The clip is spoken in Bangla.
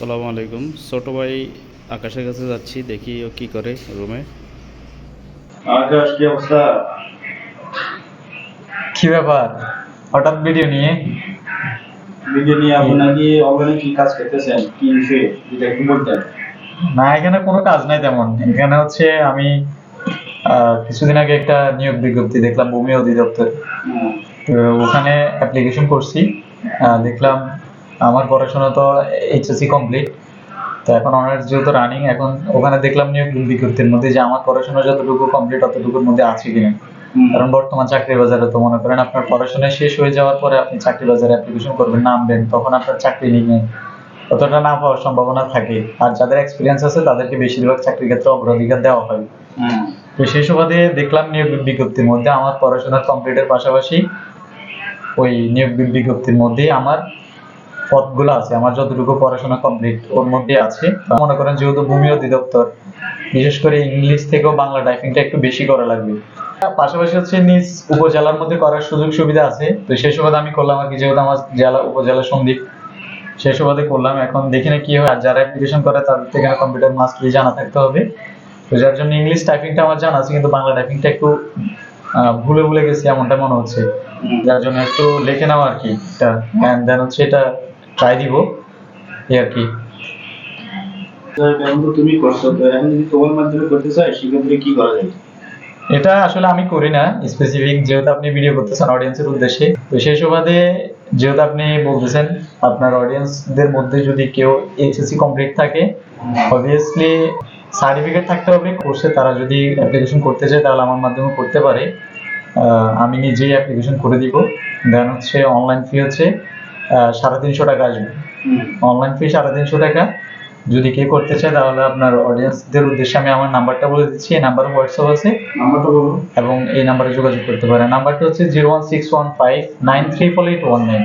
আসসালামু আলাইকুম। ছোট ভাই আকাশের কাছে যাচ্ছি দেখি ও কি করে রুমে। আকাশ কি অবস্থা? কি ব্যাপার? হঠাৎ ভিডিও নিয়ে? ভিডিও নিয়ে আপনি নাকি অনলাইনে কি কাজ করতেছেন? কি বিষয়ে? যেটা একটু বলতেন। না এখানে কোনো কাজ নাই তেমন। এখানে হচ্ছে আমি আহ, কিছুদিন আগে একটা নিয়োগ বিজ্ঞপ্তি দেখলাম ভূমি অধিদপ্তর। তো ওখানে অ্যাপ্লিকেশন করছি। আহ, দেখলাম আমার পড়াশোনা তো এইচএসসি কমপ্লিট তো এখন অনার্স যেহেতু রানিং এখন ওখানে দেখলাম নিয়োগ বিজ্ঞপ্তির মধ্যে যে আমার পড়াশোনা যতটুকু কমপ্লিট অতটুকুর মধ্যে আছে কিনা। কারণ বর্তমান চাকরি বাজারে তো মনে করেন আপনার পড়াশোনা শেষ হয়ে যাওয়ার পরে আপনি চাকরি বাজারে অ্যাপ্লিকেশন করবেন নামবেন তখন আপনার চাকরি নিয়ে অতটা না পাওয়ার সম্ভাবনা থাকে। আর যাদের এক্সপিরিয়েন্স আছে তাদেরকে বেশিরভাগ চাকরির ক্ষেত্রে অগ্রাধিকার দেওয়া হয়। তো সেই সুবাদে দেখলাম নিয়োগ বিজ্ঞপ্তির মধ্যে আমার পড়াশোনার কমপ্লিটের পাশাপাশি ওই নিয়োগ বিজ্ঞপ্তির মধ্যে আমার পদগুলো আছে আমার যতটুকু পড়াশোনা কমপ্লিট ওর মধ্যে আছে। মনে করেন যেহেতু ভূমি অধিদপ্তর বিশেষ করে ইংলিশ থেকেও বাংলা টাইপিংটা একটু বেশি করা লাগবে। পাশাপাশি হচ্ছে নিজ উপজেলার মধ্যে করার সুযোগ সুবিধা আছে তো সেই সুবাদে আমি করলাম আর কি যেহেতু আমার জেলা উপজেলা সন্দীপ সেই সুবাদে করলাম। এখন দেখি না কি হয় আর যারা অ্যাপ্লিকেশন করে তাদের থেকে কম্পিউটার মাস্টলি জানা থাকতে হবে। তো যার জন্য ইংলিশ টাইপিংটা আমার জানা আছে কিন্তু বাংলা টাইপিংটা একটু ভুলে ভুলে গেছি এমনটা মনে হচ্ছে। যার জন্য একটু লিখে নাও আর কি এটা। দেন হচ্ছে এটা ট্রাই দিব। এই আর কি। তুমি করছ তো এখন যদি তোমার মাধ্যমে করতে চাই সেক্ষেত্রে কি করা যায়? এটা আসলে আমি করি না স্পেসিফিক যেহেতু আপনি ভিডিও করতেছেন অডিয়েন্সের উদ্দেশ্যে। তো সেই সুবাদে যেহেতু আপনি বলতেছেন আপনার অডিয়েন্সদের মধ্যে যদি কেউ এইচএসসি কমপ্লিট থাকে অবভিয়াসলি সার্টিফিকেট থাকতে হবে কোর্সে তারা যদি অ্যাপ্লিকেশন করতে চায় তাহলে আমার মাধ্যমে করতে পারে। আমি নিজেই অ্যাপ্লিকেশন করে দিব। দেন হচ্ছে অনলাইন ফি হচ্ছে। সাড়ে তিনশো টাকা আসবে। অনলাইন ফি সাড়ে তিনশো টাকা। যদি কে করতে চায় তাহলে আপনার অডিয়েন্সদের উদ্দেশ্যে আমি আমার নাম্বারটা বলে দিচ্ছি। এই নাম্বার হোয়াটসঅ্যাপ আছে। নাম্বারটা বলুন এবং এই নাম্বারে যোগাযোগ করতে পারেন। নাম্বারটা হচ্ছে zero one six one five nine three four eight one nine